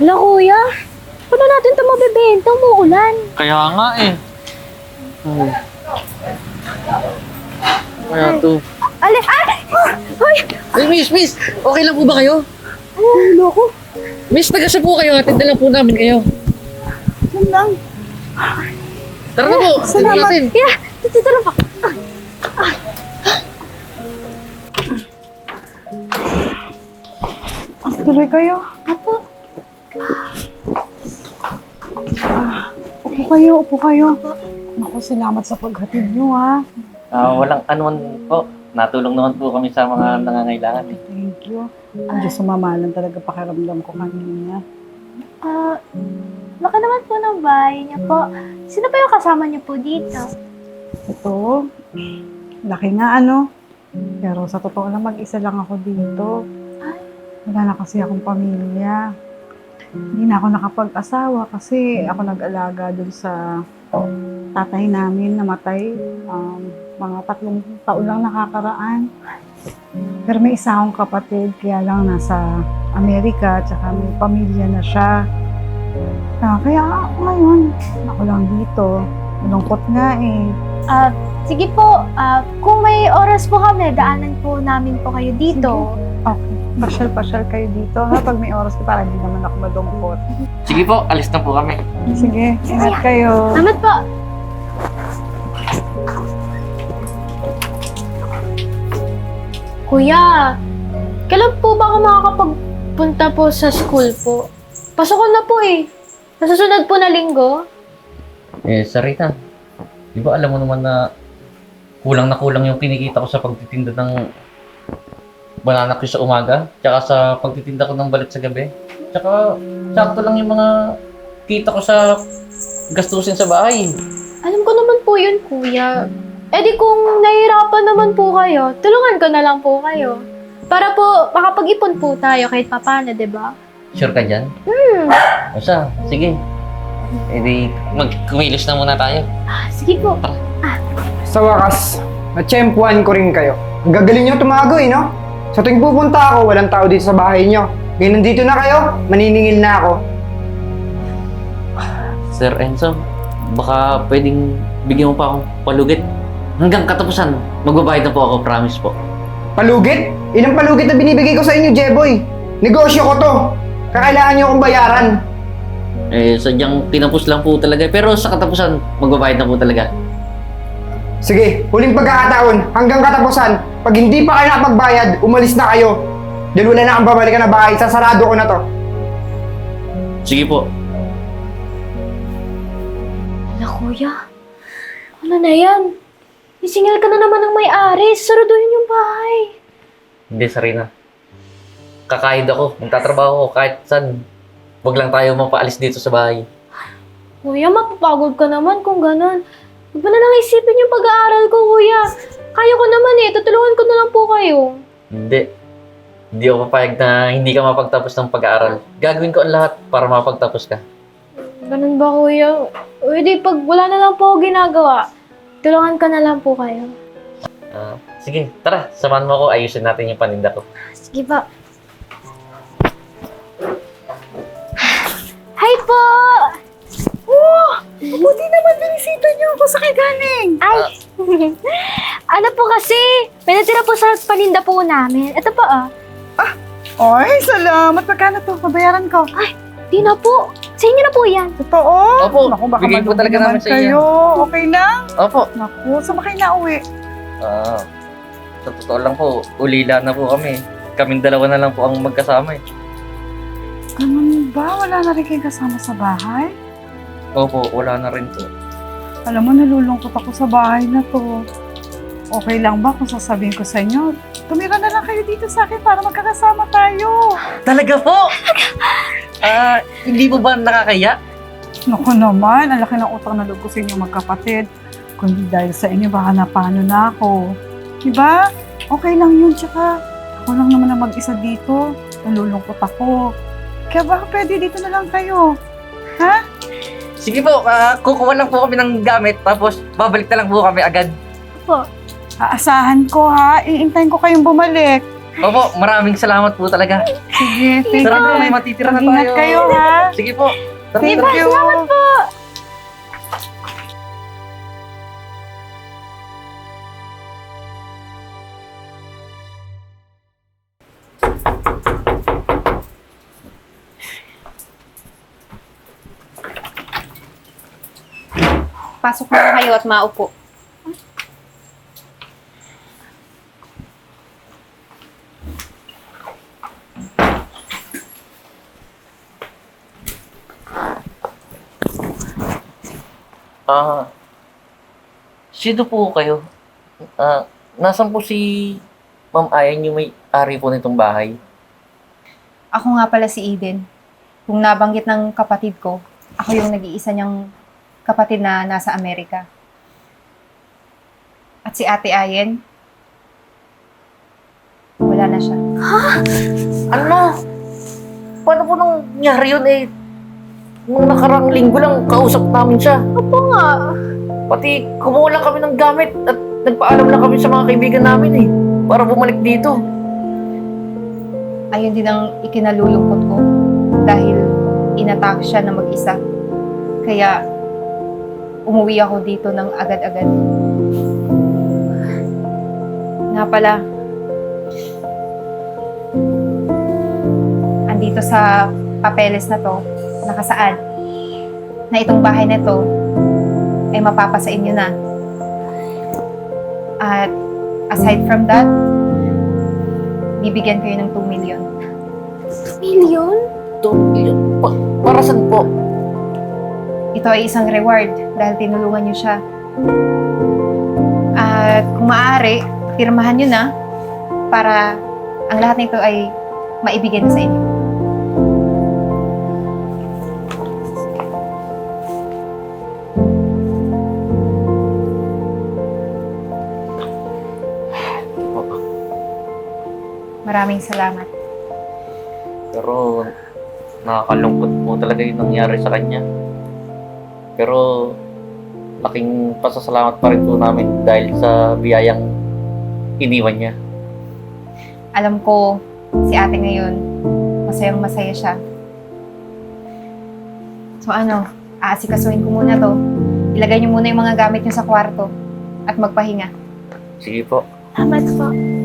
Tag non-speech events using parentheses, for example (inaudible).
Wala kuya. Paano natin ito mabibenta? Umuulan. Kaya nga eh. Hmm. Kaya to. Ali, ay! Ay! Ay, miss, miss! Okay lang po ba kayo? Ay, loko. Miss, taga po kayo. Atid na lang po namin kayo. Yan lang. Tara na po. Atid na natin. Yeah, dito lang pa. Tuloy kayo. Apo. Kayo, upo kayo. Naku, salamat sa paghatid niyo ha. Ah, walang anuman po. Natulong naman po kami sa mga nangangailangan. eh. Thank you. Ang Diyos sumamalan talaga pakiramdam ko kanina. Ah, laki naman po ng bahay niya po. Sino pa yung kasama niyo po dito? Ito, laki nga ano. Pero sa totoo lang, mag-isa lang ako dito. Wala na kasi akong pamilya. Hindi na ako nakapag-asawa kasi ako nag-alaga dun sa tatay namin namatay. Um, mga tatlong taon lang nakakaraan. Pero may isa akong kapatid, kaya lang nasa Amerika, tsaka may pamilya na siya. Ah, kaya ako ngayon, ako lang dito. Malungkot nga eh. Ah, sige po. Ah, kung may oras po kami, daanan po namin po kayo dito. Okay. Pasyal-pasyal kayo dito ha. Pag may oras ko, para hindi naman ako malungkot. Sige po, alis na po kami. Sige, ingat kayo. Salamat po. Kuya, kailan po ba ako makakapagpunta po sa school po? Pasok ko na po eh. Nasusunod po na linggo. Eh, Sarita. Di ba alam mo naman na kulang na kulang yung kinikita ko sa pagtitinda ng banana ko sa umaga, tsaka sa pagtitinda ko ng balit sa gabi. Tsaka, sakto lang yung mga kita ko sa gastusin sa bahay. Alam ko naman po yun, kuya. Eh di kung nahihirapan naman po kayo, tulungan ko na lang po kayo. Para po makapag-ipon po tayo kahit papano, di ba? Sure ka dyan? Hmm. Siya, sige. E di, magkumilos na muna tayo. Ah, sige po. Sa wakas, natsyempuan ko rin kayo. Ang gagaling nyo tumago eh, no? Sa tuwing pupunta ako, walang tao dito sa bahay nyo. Ngayon nandito na kayo, maniningil na ako. Sir Enzo, baka pwedeng bigyan mo pa akong palugit. Hanggang katapusan, magbabayad na po ako, promise po. Palugit? Ilang palugit na binibigay ko sa inyo, Jeboy? Negosyo ko to. Kakailangan nyo akong bayaran. Eh, sadyang tinapos lang po talaga. Pero sa katapusan, magbabayad na po talaga. Sige, huling pagkakataon, hanggang katapusan, pag hindi pa kayo nakapagbayad, umalis na kayo. Dahil wala na akong babalikan na bahay, sasarado ko na to. Sige po. Wala, kuya. Ano na yan? Isingil ka na naman ng may-ari. Saraduhin yung bahay. Hindi, Sarina. Kakahid ako. Magtatrabaho ako kahit saan. Huwag lang tayo mapaalis dito sa bahay. Kuya, mapapagod ka naman kung ganun. Huwag mo na lang isipin yung pag-aaral ko, kuya. Kaya ko naman eh. Tutulungan ko na lang po kayo. Hindi. Hindi ako papayag na hindi ka mapagtapos ng pag-aaral. Gagawin ko ang lahat para mapagtapos ka. Ganun ba, kuya? O di, pag wala na lang po ako ginagawa, tulungan ka na lang po kayo. Ah, sige, tara. Samahan mo ako. Ayusin natin yung paninda ko. Sige pa. Hi po! Mabuti naman binisita niyo ako sa galing. Ay! (laughs) ano po kasi, may natira po sa paninda po namin. Ito po, ah. Ay, salamat. Magkano to? Mabayaran ko. Di na po. Sa inyo na po yan. Totoo? Opo, Naku, baka bigay po malugi talaga naman namin sa inyo. kayo. Okay lang? Opo. Naku, saan ba kayo nauwi? Ah, sa totoo lang po, ulila na po kami. Kaming dalawa na lang po ang magkasama eh. Ganun ba? Wala na rin kayo kasama sa bahay? Opo, wala na rin po. Alam mo, nalulungkot ako sa bahay na to. Okay lang ba kung sasabihin ko sa inyo, tumira na lang kayo dito sa akin para magkakasama tayo. Talaga po? Ah, hindi po ba nakakaya? Naku naman, ang laki ng utang na loob ko sa inyo magkapatid. Kung di dahil sa inyo, baka napano na ako. Diba? Okay lang yun, tsaka ako lang naman ang mag-isa dito. Nalulungkot ako. Kaya baka pwede dito na lang kayo. Ha? Sige po, ah, kukuha lang po kami ng gamit tapos babalik na lang po kami agad. Po. Aasahan ko ha. Iintayin ko kayong bumalik. Opo, maraming salamat po talaga. Sige, thank Sarap po, you. may matitira na Mag-ingat tayo. kayo, ha? Sige po. Tara, Thank tara. you. Pasok na kayo at maupo. Ah, sino po kayo? Ah, nasan po si Ma'am Ayan yung may ari po nitong bahay? Ako nga pala si Eden. Kung nabanggit ng kapatid ko, ako yung nag-iisa niyang kapatid na nasa Amerika. At si Ate Ayen, wala na siya. Ano? Paano po nangyari yun eh? Nung nakarang linggo lang, kausap namin siya. Opo nga. Pati kumuha lang kami ng gamit at nagpaalam lang kami sa mga kaibigan namin eh. Para bumalik dito. Ayun din ang ikinalulungkot ko dahil inatak siya na mag-isa. Kaya umuwi ako dito ng agad-agad. Nga pala, andito sa papeles na to, nakasaad na itong bahay na to ay mapapasa inyo na. At aside from that, bibigyan kayo ng 2 million. Million? Ito, yun, pa- para saan po? Ito ay isang reward dahil tinulungan niyo siya. At kung maaari, pirmahan niyo na para ang lahat nito ay maibigay sa inyo. Maraming salamat. Pero nakakalungkot po talaga yung nangyari sa kanya. Pero laking pasasalamat pa rin po namin dahil sa biyayang iniwan niya. Alam ko, si ate ngayon, masayang masaya siya. So ano, aasikasuhin ko muna to. Ilagay niyo muna yung mga gamit niyo sa kwarto at magpahinga. Sige po. Salamat po.